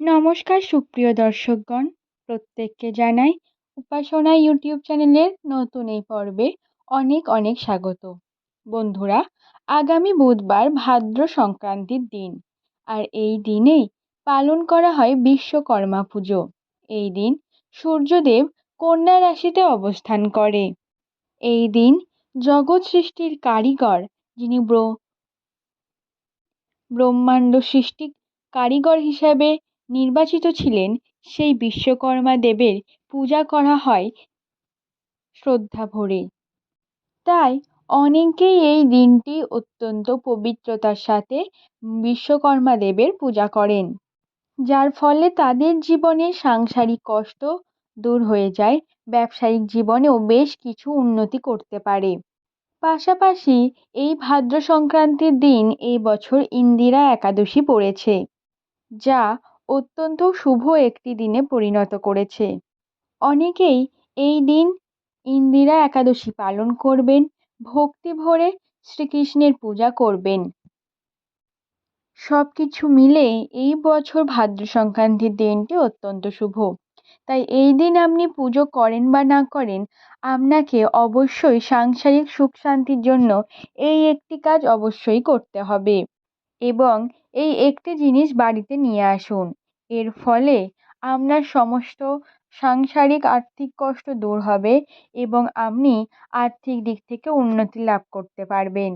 নমস্কার সুপ্রিয় দর্শকগণ, প্রত্যেককে জানাই উপাসনা ইউটিউব চ্যানেলের নতুন এই পর্বে অনেক অনেক স্বাগত। বন্ধুরা, আগামী বুধবার ভাদ্র সংক্রান্তির দিন আর এই দিনেই পালন করা হয় বিশ্বকর্মা পুজো। এই দিন সূর্যদেব কন্যা রাশিতে অবস্থান করে। এই দিন জগৎ সৃষ্টির কারিগর যিনি ব্রহ্মাণ্ড সৃষ্টি কারিগর হিসাবে নির্বাচিত ছিলেন, সেই বিশ্বকর্মা দেবের পূজা করা হয় শ্রদ্ধা ভরে। তাই অনেকেই এই দিনটি অত্যন্ত পবিত্রতার সাথে বিশ্বকর্মা দেবের পূজা করেন, যার ফলে তাদের জীবনে সাংসারিক কষ্ট দূর হয়ে যায়, ব্যবসায়িক জীবনেও বেশ কিছু উন্নতি করতে পারে। পাশাপাশি এই ভাদ্র সংক্রান্তির দিন এই বছর ইন্দিরা একাদশী পড়েছে, যা অত্যন্ত শুভ একটি দিনে পরিণত করেছে। অনেকেই এই দিন ইন্দিরা একাদশী পালন করবেন, ভক্তি ভরে শ্রীকৃষ্ণের পূজা করবেন। সব কিছু মিলে এই বছর ভাদ্র সংক্রান্তির দিনটি অত্যন্ত শুভ। তাই এই দিন আপনি পুজো করেন বা না করেন, আপনাকে অবশ্যই সাংসারিক সুখ শান্তির জন্য এই একটি কাজ অবশ্যই করতে হবে। এবং এই একটি জিনিস বাড়িতে নিয়ে আসুন। এর ফলে আপনার সমস্ত সাংসারিক আর্থিক কষ্ট দূর হবে এবং আপনি আর্থিক দিক থেকে উন্নতি লাভ করতে পারবেন।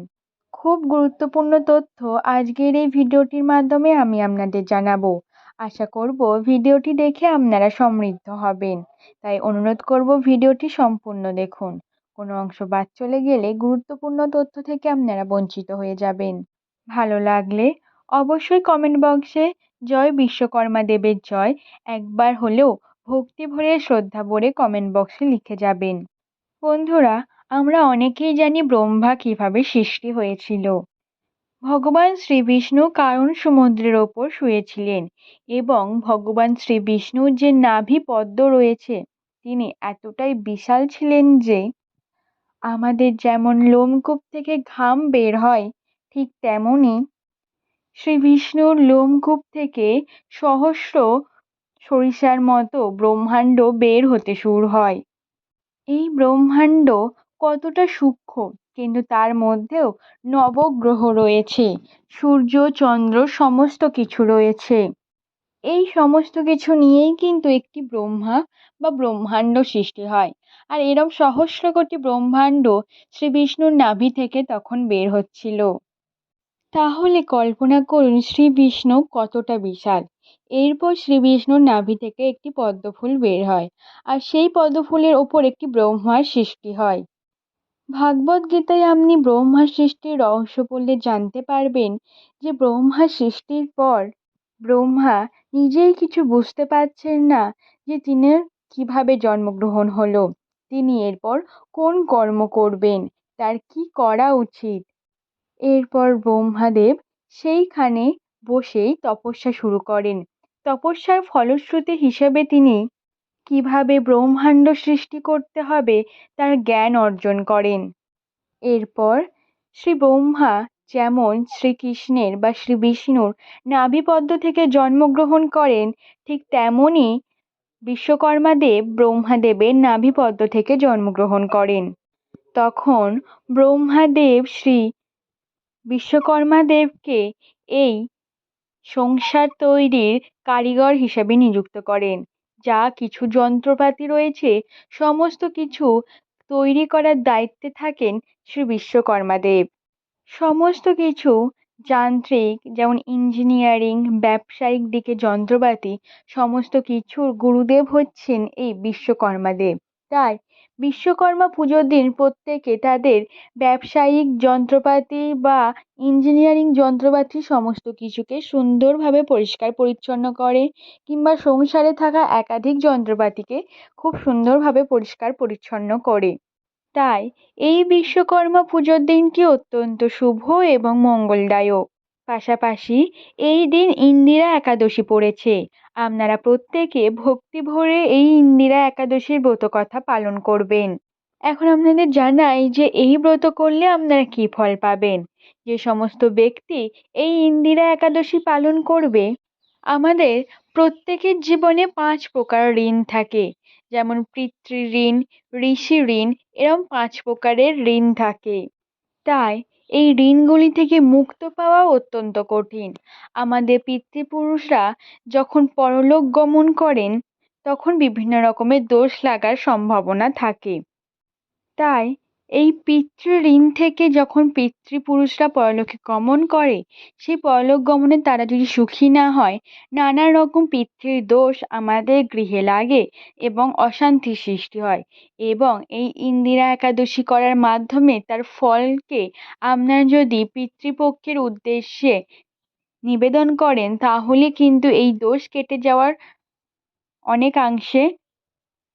খুব গুরুত্বপূর্ণ তথ্য আজকের এই ভিডিওটির মাধ্যমে আমি আপনাদের জানাব। আশা করব ভিডিওটি দেখে আপনারা সমৃদ্ধ হবেন। তাই অনুরোধ করব ভিডিওটি সম্পূর্ণ দেখুন। কোনো অংশ বাদ চলে গেলে গুরুত্বপূর্ণ তথ্য থেকে আপনারা বঞ্চিত হয়ে যাবেন। ভালো লাগলে অবশ্যই কমেন্ট বক্সে জয় বিশ্বকর্মা দেবের জয় একবার হলেও ভক্তি ভরে শ্রদ্ধা ভরে কমেন্ট বক্সে লিখে যাবেন। বন্ধুরা, আমরা অনেকেই জানি ব্রহ্মা কীভাবে সৃষ্টি হয়েছিল। ভগবান শ্রী বিষ্ণু কারণ সমুদ্রের ওপর শুয়েছিলেন এবং ভগবান শ্রী বিষ্ণুর যে নাভি পদ্ম রয়েছে, তিনি এতটাই বিশাল ছিলেন যে আমাদের যেমন লোমকূপ থেকে ঘাম বের হয় ঠিক তেমনই শ্রী বিষ্ণুর লোমকূপ থেকে সহস্র সরিষার মতো ব্রহ্মাণ্ড বের হতে শুরু হয়। এই ব্রহ্মাণ্ড কতটা সূক্ষ্ম, কিন্তু তার মধ্যেও নবগ্রহ রয়েছে, সূর্য, চন্দ্র, সমস্ত কিছু রয়েছে। এই সমস্ত কিছু নিয়েই কিন্তু একটি ব্রহ্মা বা ব্রহ্মাণ্ড সৃষ্টি হয়। আর এরম সহস্র কোটি ব্রহ্মাণ্ড শ্রী বিষ্ণুর নাভি থেকে তখন বের হচ্ছিল। তাহলে কল্পনা করুন শ্রী বিষ্ণু কতটা বিশাল। এরপর শ্রী বিষ্ণুর নাভি থেকে একটি পদ্মফুল বের হয় আর সেই পদ্মফুলের ওপর একটি ব্রহ্মার সৃষ্টি হয়। ভাগবত গীতায় আপনি ব্রহ্মা সৃষ্টির রহস্য পড়লে জানতে পারবেন যে ব্রহ্মা সৃষ্টির পর ব্রহ্মা নিজেই কিছু বুঝতে পারছেন না যে তিনি কীভাবে জন্মগ্রহণ হলো। তিনি এরপর কোন কর্ম করবেন? তার কি করা উচিত? এরপর ব্রহ্মাদেব সেইখানে বসেই তপস্যা শুরু করেন। তপস্যার ফলশ্রুতি হিসেবে তিনি কীভাবে ব্রহ্মাণ্ড সৃষ্টি করতে হবে তার জ্ঞান অর্জন করেন। এরপর শ্রী ব্রহ্মা যেমন শ্রীকৃষ্ণের বা শ্রী বিষ্ণুর নাভিপদ্ম থেকে জন্মগ্রহণ করেন, ঠিক তেমনই বিশ্বকর্মা দেব ব্রহ্মাদেবের নাভিপদ্ম থেকে জন্মগ্রহণ করেন। তখন ব্রহ্মাদেব শ্রী বিশ্বকর্মা দেবকে এই সংসার তৈরির কারিগর হিসেবে নিযুক্ত করেন, যা কিছু যন্ত্রপাতি রয়েছে, সমস্ত কিছু তৈরি করার দায়িত্বে থাকেন শ্রী বিশ্বকর্মা দেব। সমস্ত কিছু যান্ত্রিক, যেমন ইঞ্জিনিয়ারিং, ব্যবসায়িক দিকে যন্ত্রপাতি, সমস্ত কিছুর গুরুদেব হচ্ছেন এই বিশ্বকর্মা দেব। তাই বিশ্বকর্মা পুজোর দিন প্রত্যেকে তাদের ব্যবসায়িক যন্ত্রপাতি বা ইঞ্জিনিয়ারিং যন্ত্রপাতি সমস্ত কিছুকে সুন্দরভাবে পরিষ্কার পরিচ্ছন্ন করে কিংবা সংসারে থাকা একাধিক যন্ত্রপাতিকে খুব সুন্দরভাবে পরিষ্কার পরিচ্ছন্ন করে। তাই এই বিশ্বকর্মা পুজোর দিনটি অত্যন্ত শুভ এবং মঙ্গলদায়ক। পাশাপাশি এই দিন ইন্দিরা একাদশী পড়েছে। আপনারা প্রত্যেকে ভক্তি ভরে এই ইন্দিরা একাদশীর ব্রত কথা পালন করবেন। এখন আপনাদের জানাই যে এই ব্রত করলে আপনারা কী ফল পাবেন? যে সমস্ত ব্যক্তি এই ইন্দিরা একাদশী পালন করবে, আমাদের প্রত্যেকের জীবনে পাঁচ প্রকার ঋণ থাকে। যেমন পিতৃ ঋণ, ঋষি ঋণ, এরম পাঁচ প্রকারের ঋণ থাকে। তাই এই ঋণগুলি থেকে মুক্ত পাওয়া অত্যন্ত কঠিন। আমাদের পিতৃপুরুষরা যখন পরলোক গমন করেন, তখন বিভিন্ন রকমের দোষ লাগার সম্ভাবনা থাকে। তাই এই পিতৃ ঋণ থেকে যখন পিতৃপুরুষরা পরলোকে গমন করে, সেই পরলোক গমনে তারা যদি সুখী না হয়, নানা রকম পিতৃ দোষ আমাদের গৃহে লাগে এবং অশান্তির সৃষ্টি হয় এবং এই ইন্দিরা একাদশী করার মাধ্যমে তার ফলকে আপনারা যদি পিতৃপক্ষের উদ্দেশ্যে নিবেদন করেন, তাহলে কিন্তু এই দোষ কেটে যাওয়ার অনেকাংশে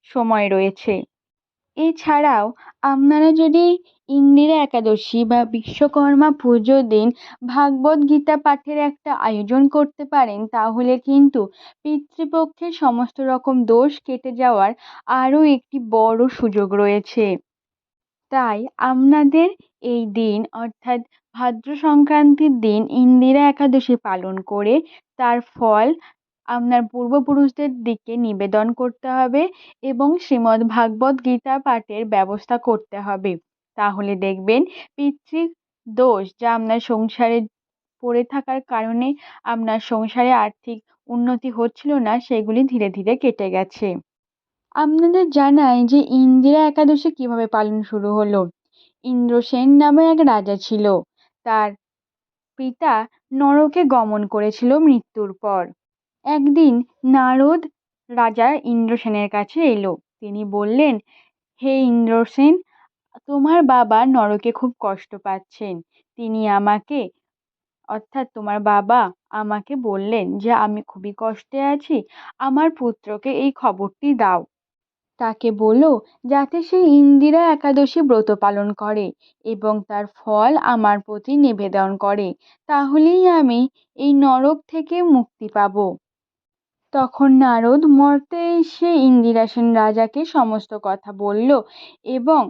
সময় রয়েছে। এছাড়াও আপনারা যদি ইন্দিরা একাদশী বা বিশ্বকর্মা পুজোর দিন ভাগবত গীতা পাঠের একটা আয়োজন করতে পারেন, তাহলে কিন্তু পিতৃপক্ষের সমস্ত রকম দোষ কেটে যাওয়ার আরও একটি বড় সুযোগ রয়েছে। তাই আপনাদের এই দিন, অর্থাৎ ভাদ্র সংক্রান্তির দিন ইন্দিরা একাদশী পালন করে তার ফল আপনার পূর্বপুরুষদের দিকে নিবেদন করতে হবে এবং শ্রীমদ্ ভাগবত গীতা পাঠের ব্যবস্থা করতে হবে। তাহলে দেখবেন পিতৃ দোষ যা আপনার সংসারে পড়ে থাকার কারণে আপনার সংসারে আর্থিক উন্নতি হচ্ছিল না, সেগুলি ধীরে ধীরে কেটে গেছে। আপনাদের জানাই যে ইন্দিরা একাদশী কীভাবে পালন শুরু হলো? ইন্দ্রসেন নামে এক রাজা ছিল। তার পিতা নরকে গমন করেছিল মৃত্যুর পর। একদিন নারদ রাজা ইন্দ্রসেনের কাছে এলো। তিনি বললেন, হে ইন্দ্রসেন, তোমার বাবা নরকে খুব কষ্ট পাচ্ছেন। তিনি আমাকে, অর্থাৎ তোমার বাবা আমাকে বললেন যে আমি খুবই কষ্টে আছি, আমার পুত্রকে এই খবরটি দাও। তাকে বলো, যাতে সে ইন্দিরা একাদশী ব্রত পালন করে এবং তার ফল আমার প্রতি নিবেদন করে। তাহলেই আমি এই নরক থেকে মুক্তি পাব। তখন নারদ মর্তে এসে ইন্দিরাসেন রাজাকে সমস্ত কথা বলল এবং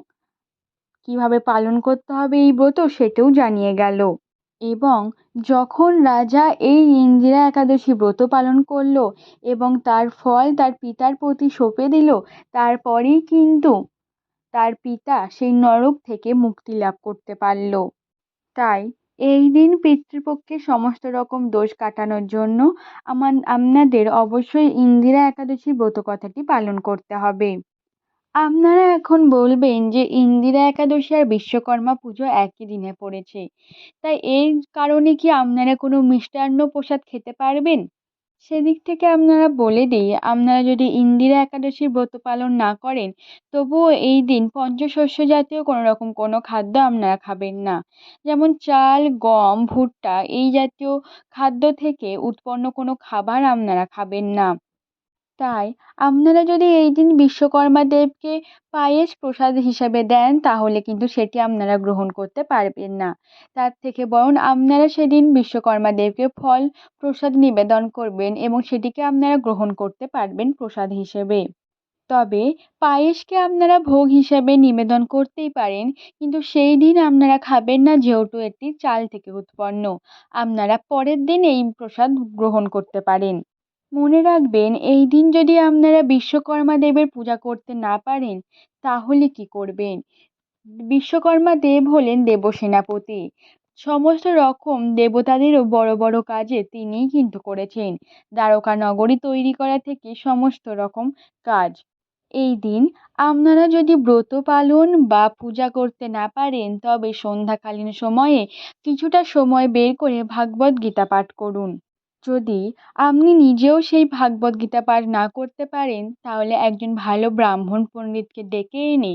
কীভাবে পালন করতে হবে এই ব্রত সেটাও জানিয়ে গেল। এবং যখন রাজা এই ইন্দিরা একাদশী ব্রত পালন করল এবং তার ফল তার পিতার প্রতি সঁপে দিল, তারপরেই কিন্তু তার পিতা সেই নরক থেকে মুক্তি লাভ করতে পারল। তাই এই দিন পিতৃপক্ষের সমস্ত রকম দোষ কাটানোর জন্য আমার আপনাদের অবশ্যই ইন্দিরা একাদশী ব্রত কথাটি পালন করতে হবে। আপনারা এখন বলবেন যে ইন্দিরা একাদশী আর বিশ্বকর্মা পুজো একই দিনে পড়েছে। তাই এই কারণে কি আপনারা কোনো মিষ্টান্ন প্রসাদ খেতে পারবেন? সেদিক থেকে আপনারা বলে দিই, আপনারা যদি ইন্দিরা একাদশীর ব্রত পালন না করেন, তবুও এই দিন পঞ্চশস্য জাতীয় কোনো রকম কোনো খাদ্য আপনারা খাবেন না। যেমন চাল, গম, ভুট্টা, এই জাতীয় খাদ্য থেকে উৎপন্ন কোনো খাবার আপনারা খাবেন না। তাই আপনারা যদি এই দিন বিশ্বকর্মা দেবকে পায়েস প্রসাদ হিসাবে দেন, তাহলে কিন্তু সেটি আপনারা গ্রহণ করতে পারবেন না। তার থেকে বরং আপনারা সেদিন বিশ্বকর্মা দেবকে ফল প্রসাদ নিবেদন করবেন এবং সেটিকে আপনারা গ্রহণ করতে পারবেন প্রসাদ হিসেবে। তবে পায়েসকে আপনারা ভোগ হিসাবে নিবেদন করতেই পারেন, কিন্তু সেই দিন আপনারা খাবেন না যেহেতু এটি চাল থেকে উৎপন্ন। আপনারা পরের দিন এই প্রসাদ গ্রহণ করতে পারেন। মনে রাখবেন, এই দিন যদি আপনারা বিশ্বকর্মা দেবের পূজা করতে না পারেন, তাহলে কি করবেন? বিশ্বকর্মা দেব হলেন দেবসেনাপতি। সমস্ত রকম দেবতাদেরও বড় বড় কাজে তিনিই কিন্তু করেছেন। দ্বারকা নগরী তৈরি করা থেকে সমস্ত রকম কাজ। এই দিন আপনারা যদি ব্রত পালন বা পূজা করতে না পারেন, তবে সন্ধ্যাকালীন সময়ে কিছুটা সময় বের করে ভাগবত গীতা পাঠ করুন। যদি আপনি নিজেও সেই ভাগবত গীতা পাঠ না করতে পারেন, তাহলে একজন ভালো ব্রাহ্মণ পণ্ডিতকে ডেকে এনে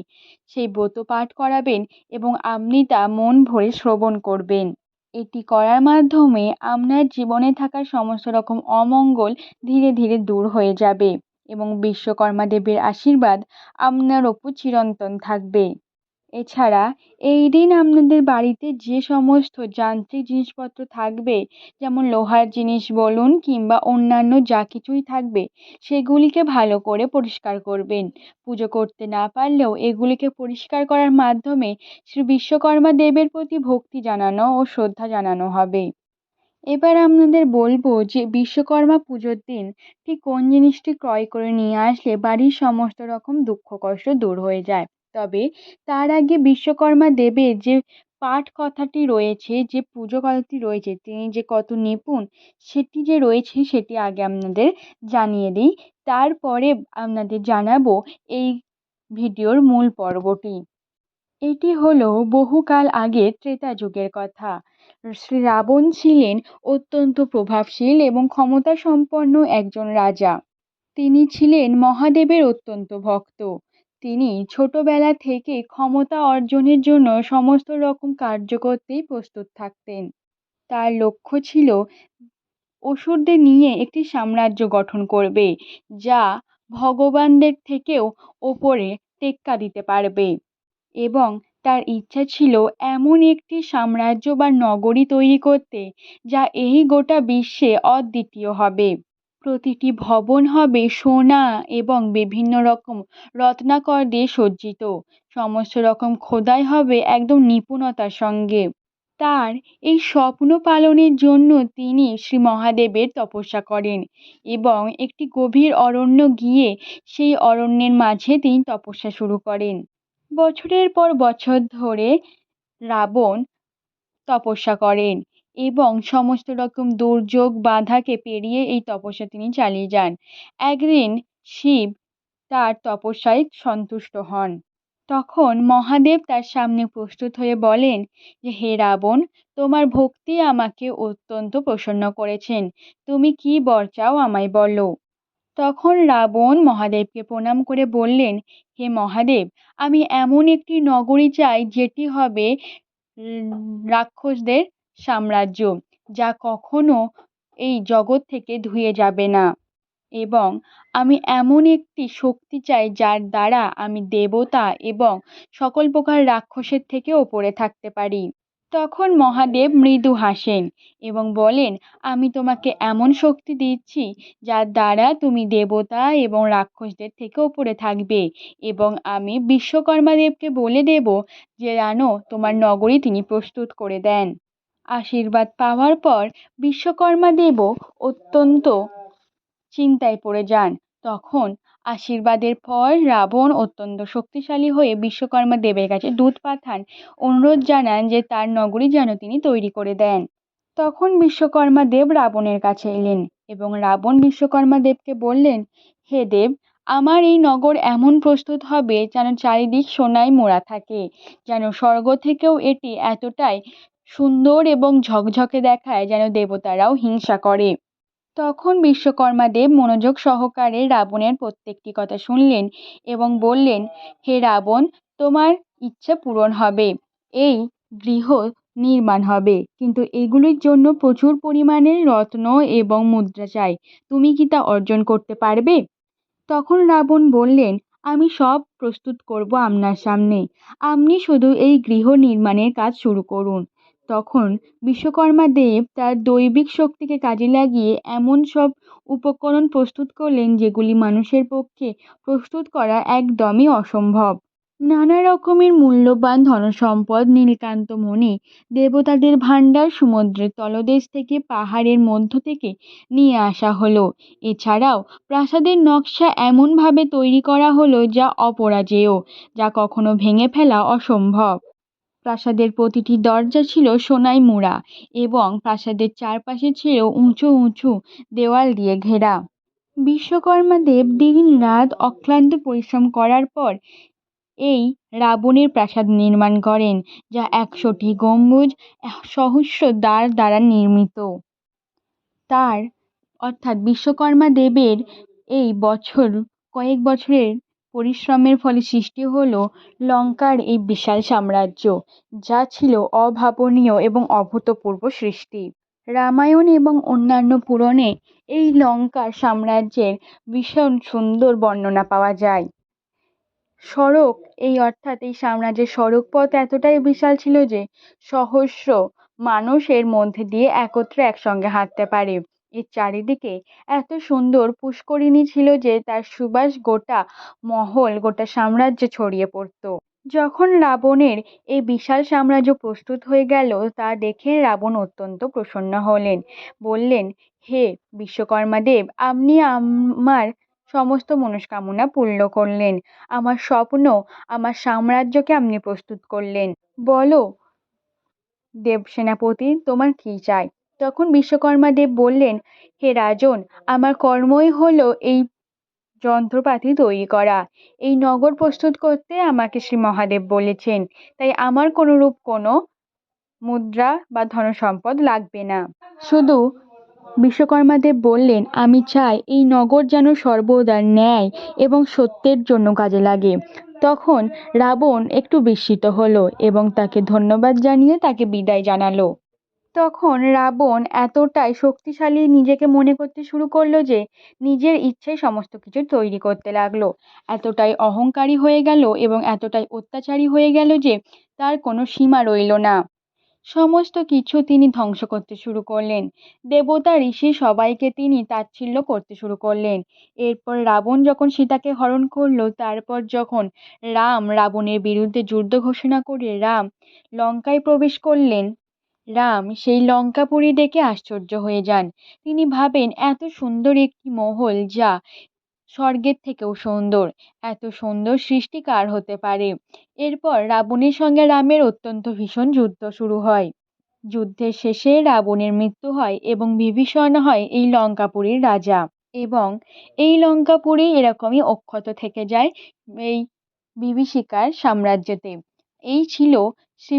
সেই ব্রত পাঠ করাবেন এবং আপনি তা মন ভরে শ্রবণ করবেন। এটি করার মাধ্যমে আপনার জীবনে থাকা সমস্ত রকম অমঙ্গল ধীরে ধীরে দূর হয়ে যাবে এবং বিশ্বকর্মা দেবের আশীর্বাদ আপনার ওপর চিরন্তন থাকবে। এছাড়া এই দিন আপনাদের বাড়িতে যে সমস্ত যান্ত্রিক জিনিসপত্র থাকবে, যেমন লোহার জিনিস বলুন কিংবা অন্যান্য যা কিছুই থাকবে, সেগুলিকে ভালো করে পরিষ্কার করবেন। পুজো করতে না পারলেও এগুলিকে পরিষ্কার করার মাধ্যমে শ্রী বিশ্বকর্মা দেবের প্রতি ভক্তি জানানো ও শ্রদ্ধা জানানো হবে। এবার আপনাদের বলব যে বিশ্বকর্মা পুজোর দিন ঠিক কোন জিনিসটি ক্রয় করে নিয়ে আসলে বাড়ির সমস্ত রকম দুঃখ কষ্ট দূর হয়ে যায়। তবে তার আগে বিশ্বকর্মা দেবের যে পাঠ কথাটি রয়েছে, যে পুজো কথাটি রয়েছে, তিনি যে কত নিপুণ সেটি যে রয়েছে সেটি আগে আপনাদের জানিয়ে দিই। তারপরে আপনাদের জানাব এই ভিডিওর মূল পর্বটি। এটি হলো বহুকাল আগে ত্রেতা যুগের কথা। শ্রী রাবণ ছিলেন অত্যন্ত প্রভাবশীল এবং ক্ষমতা সম্পন্ন একজন রাজা। তিনি ছিলেন মহাদেবের অত্যন্ত ভক্ত। তিনি ছোটবেলা থেকে ক্ষমতা অর্জনের জন্য সমস্ত রকম কার্য করতেই প্রস্তুত থাকতেন। তার লক্ষ্য ছিল অসুরদের নিয়ে একটি সাম্রাজ্য গঠন করবে, যা ভগবানদের থেকেও ওপরে টেক্কা দিতে পারবে। এবং তার ইচ্ছা ছিল এমন একটি সাম্রাজ্য বা নগরী তৈরি করতে, যা এই গোটা বিশ্বে অদ্বিতীয় হবে। প্রতিটি ভবন হবে সোনা এবং বিভিন্ন রকম রত্নাকর দিয়ে সজ্জিত। সমস্ত রকম খোদাই হবে একদম নিপুণতার সঙ্গে। তার এই স্বপ্ন পালনের জন্য তিনি শ্রী মহাদেবের তপস্যা করেন এবং একটি গভীর অরণ্য গিয়ে সেই অরণ্যের মাঝে তিনি তপস্যা শুরু করেন। বছরের পর বছর ধরে রাবণ তপস্যা করেন। এবং সমস্ত রকম দুর্যোগ, বাধাকে পেরিয়ে এই তপস্যা তিনি চালিয়ে যান। একদিন শিব তার তপস্যায় সন্তুষ্ট হন। তখন মহাদেব তার সামনে প্রস্তুত হয়ে বলেন যে, হে রাবণ, তোমার ভক্তি আমাকে অত্যন্ত প্রসন্ন করেছেন। তুমি কি বর চাও আমায় বলো। তখন রাবণ মহাদেবকে প্রণাম করে বললেন, হে মহাদেব, আমি এমন একটি নগরী চাই যেটি হবে রাক্ষসদের সাম্রাজ্য, যা কখনো এই জগৎ থেকে ধুয়ে যাবে না। এবং আমি এমন একটি শক্তি চাই, যার দ্বারা আমি দেবতা এবং সকল প্রকার রাক্ষসের থেকে ওপরে থাকতে পারি। তখন মহাদেব মৃদু হাসেন এবং বলেন, আমি তোমাকে এমন শক্তি দিচ্ছি, যার দ্বারা তুমি দেবতা এবং রাক্ষসদের থেকে ওপরে থাকবে। এবং আমি বিশ্বকর্মা দেবকে বলে দেব যে জানো তোমার নগরী তিনি প্রস্তুত করে দেন। আশীর্বাদ পাওয়ার পর বিশ্বকর্মা দেবও অত্যন্ত চিন্তায় পড়ে যান। তখন আশীর্বাদের পর রাবণ অত্যন্ত শক্তিশালী হয়ে বিশ্বকর্মা দেবের কাছে দুধ পাঠান। অনুরোধ জানান যে তার নগরী যেন তিনি তৈরি করে দেন। তখন বিশ্বকর্মা দেব রাবণের কাছে এলেন এবং রাবণ বিশ্বকর্মা দেবকে বললেন, হে দেব, আমার এই নগর এমন প্রস্তুত হবে যেন চারিদিক সোনায় মোড়া থাকে, যেন স্বর্গ থেকেও এটি এতটাই সুন্দর এবং ঝকঝকে দেখায় যেন দেবতারাও হিংসা করে। তখন বিশ্বকর্মা দেব মনোযোগ সহকারে রাবণের প্রত্যেকটি কথা শুনলেন এবং বললেন, হে রাবণ, তোমার ইচ্ছা পূরণ হবে। এই গৃহ নির্মাণ হবে, কিন্তু এগুলির জন্য প্রচুর পরিমাণে রত্ন এবং মুদ্রা চাই। তুমি কি তা অর্জন করতে পারবে? তখন রাবণ বললেন, আমি সব প্রস্তুত করব আপনার সামনে। আপনি শুধু এই গৃহ নির্মাণের কাজ শুরু করুন। তখন বিশ্বকর্মা দেব তার দৈবিক শক্তিকে কাজে লাগিয়ে এমন সব উপকরণ প্রস্তুত করলেন যেগুলি মানুষের পক্ষে প্রস্তুত করা একদমই অসম্ভব। নানা রকমের মূল্যবান ধনসম্পদ, নীলকান্ত মণি, দেবতাদের ভাণ্ডার, সমুদ্রের তলদেশ থেকে পাহাড়ের মধ্য থেকে নিয়ে আসা হলো। এছাড়াও প্রাসাদের নকশা এমনভাবে তৈরি করা হলো যা অপরাজেয়, যা কখনো ভেঙে ফেলা অসম্ভব। প্রাসাদের প্রতিটি দরজা ছিল সোনায় মোড়া এবং প্রাসাদের চারপাশে ছিল উঁচু উঁচু দেওয়াল দিয়ে ঘেরা। বিশ্বকর্মা দেব দিন রাত অক্লান্ত পরিশ্রম করার পর এই রাবণের প্রাসাদ নির্মাণ করেন, যা একশোটি গম্বুজ, সহস্র দ্বার দ্বারা নির্মিত। তার অর্থাৎ বিশ্বকর্মা দেবের এই বছর, কয়েক বছরের পরিশ্রমের ফলে সৃষ্টি হলো লঙ্কার এই বিশাল সাম্রাজ্য, যা ছিল অভাবনীয় এবং অভূতপূর্ব সৃষ্টি। রামায়ণ এবং অন্যান্য পুরাণে এই লঙ্কার সাম্রাজ্যের ভীষণ সুন্দর বর্ণনা পাওয়া যায়। সড়ক এই অর্থাৎ এই সাম্রাজ্যের সড়ক পথ এতটাই বিশাল ছিল যে সহস্র মানুষ এর মধ্যে দিয়ে একত্রে একসঙ্গে হাঁটতে পারে। এর চারিদিকে এত সুন্দর পুষ্করিণী ছিল যে তার সুবাস গোটা মহল, গোটা সাম্রাজ্যে ছড়িয়ে পড়তো। যখন রাবণের এই বিশাল সাম্রাজ্য প্রস্তুত হয়ে গেল, তা দেখে রাবণ অত্যন্ত প্রসন্ন হলেন। বললেন, হে বিশ্বকর্মা দেব, আপনি আমার সমস্ত মনস্কামনা পূর্ণ করলেন। আমার স্বপ্ন, আমার সাম্রাজ্যকে আপনি প্রস্তুত করলেন। বলো দেব সেনাপতি তোমার কি চাই? তখন বিশ্বকর্মা দেব বললেন, হে রাজন, আমার কর্মই হলো এই যন্ত্রপাতি তৈরি করা। এই নগর প্রস্তুত করতে আমাকে শ্রী মহাদেব বলেছেন, তাই আমার কোনোরূপ কোনো মুদ্রা বা ধনসম্পদ লাগবে না। শুধু বিশ্বকর্মা দেব বললেন, আমি চাই এই নগর যেন সর্বদা ন্যায় এবং সত্যের জন্য কাজে লাগে। তখন রাবণ একটু বিস্মিত হলো এবং তাকে ধন্যবাদ জানিয়ে তাকে বিদায় জানালো। তখন রাবণ এতটাই শক্তিশালী নিজেকে মনে করতে শুরু করল যে নিজের ইচ্ছায় সমস্ত কিছু তৈরি করতে লাগল। এতটাই অহংকারী হয়ে গেল এবং এতটাই অত্যাচারী হয়ে গেল যে তার কোনো সীমা রইল না। সমস্ত কিছু তিনি ধ্বংস করতে শুরু করলেন। দেবতা, ঋষি সবাইকে তিনি তাচ্ছিল্য করতে শুরু করলেন। এরপর রাবণ যখন সীতাকে হরণ করল, তারপর যখন রাম রাবণের বিরুদ্ধে যুদ্ধ ঘোষণা করে রাম লঙ্কায় প্রবেশ করলেন রাম সেই লঙ্কাপুরী দেখে আশ্চর্য হয়ে যান। তিনি ভাবেন, এত সুন্দর একটি মহল যা স্বর্গের থেকেও সুন্দর। এত সুন্দর সৃষ্টি কার হতে পারে? এরপর রাবণের সঙ্গে রামের অত্যন্ত ভীষণ যুদ্ধ শুরু হয়। যুদ্ধের শেষে রাবণের মৃত্যু হয় এবং বিভীষণ হয় এই লঙ্কাপুরীর রাজা এবং এই লঙ্কাপুরী এরকমই অক্ষত থেকে যায় এই বিভীষিকার সাম্রাজ্যতে। এই ছিল শ্রী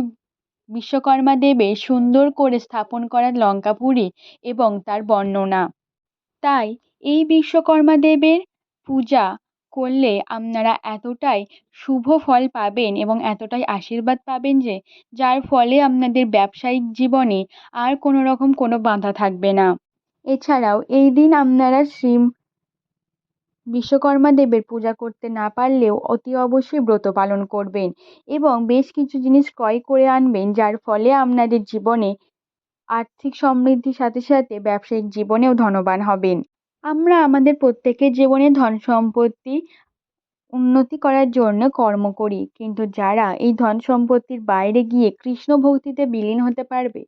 বিশ্বকর্মা দেবের সুন্দর করে স্থাপন করা লঙ্কাপুরী এবং তার বর্ণনা। তাই এই বিশ্বকর্মা দেবের পূজা করলে আপনারা এতটাই শুভ ফল পাবেন এবং এতটাই আশীর্বাদ পাবেন যে, যার ফলে আপনাদের ব্যবসায়িক জীবনে আর কোনো রকম কোনো বাধা থাকবে না। এছাড়াও এই দিন আপনারা শ্রী বিশ্বকর্মা দেবের পূজা করতে না পারলেও অতি অবশ্যই ব্রত পালন করবেন এবং বেশ কিছু জিনিস ক্রয় করে আনবেন, যার ফলে আপনাদের জীবনে আর্থিক সমৃদ্ধির সাথে সাথে ব্যবসায়িক জীবনেও ধনবান হবেন। আমরা আমাদের প্রত্যেকের জীবনে ধন সম্পত্তি উন্নতি করার জন্য কর্ম করি, কিন্তু যারা এই ধন সম্পত্তির বাইরে গিয়ে কৃষ্ণ ভক্তিতে বিলীন হতে পারবে,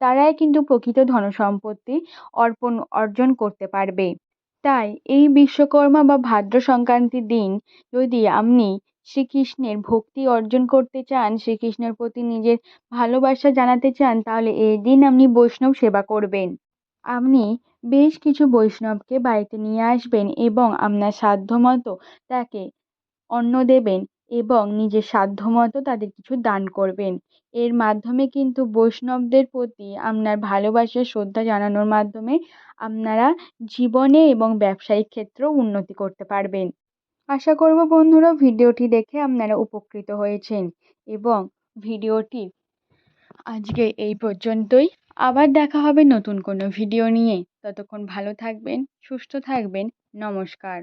তারাই কিন্তু প্রকৃত ধন সম্পত্তি অর্পণ, অর্জন করতে পারবে। তাই এই বিশ্বকর্মা বা ভাদ্র সংক্রান্তির দিন যদি আপনি শ্রীকৃষ্ণের ভক্তি অর্জন করতে চান, শ্রীকৃষ্ণের প্রতি নিজের ভালোবাসা জানাতে চান, তাহলে এই দিন আপনি বৈষ্ণব সেবা করবেন। আপনি বেশ কিছু বৈষ্ণবকে বাড়িতে নিয়ে আসবেন এবং আপনার সাধ্যমতো তাকে অন্ন দেবেন। এবং নিজের সাধ্যমতো তাদের কিছু দান করবেন। এর মাধ্যমে কিন্তু বৈষ্ণবদের প্রতি আপনার ভালোবাসা, শ্রদ্ধা জানানোর মাধ্যমে আপনারা জীবনে এবং ব্যবসায়িক ক্ষেত্রেও উন্নতি করতে পারবেন। আশা করব বন্ধুরা ভিডিওটি দেখে আপনারা উপকৃত হয়েছেন এবং ভিডিওটি আজকে এই পর্যন্তই। আবার দেখা হবে নতুন কোনো ভিডিও নিয়ে। ততক্ষণ ভালো থাকবেন, সুস্থ থাকবেন। নমস্কার।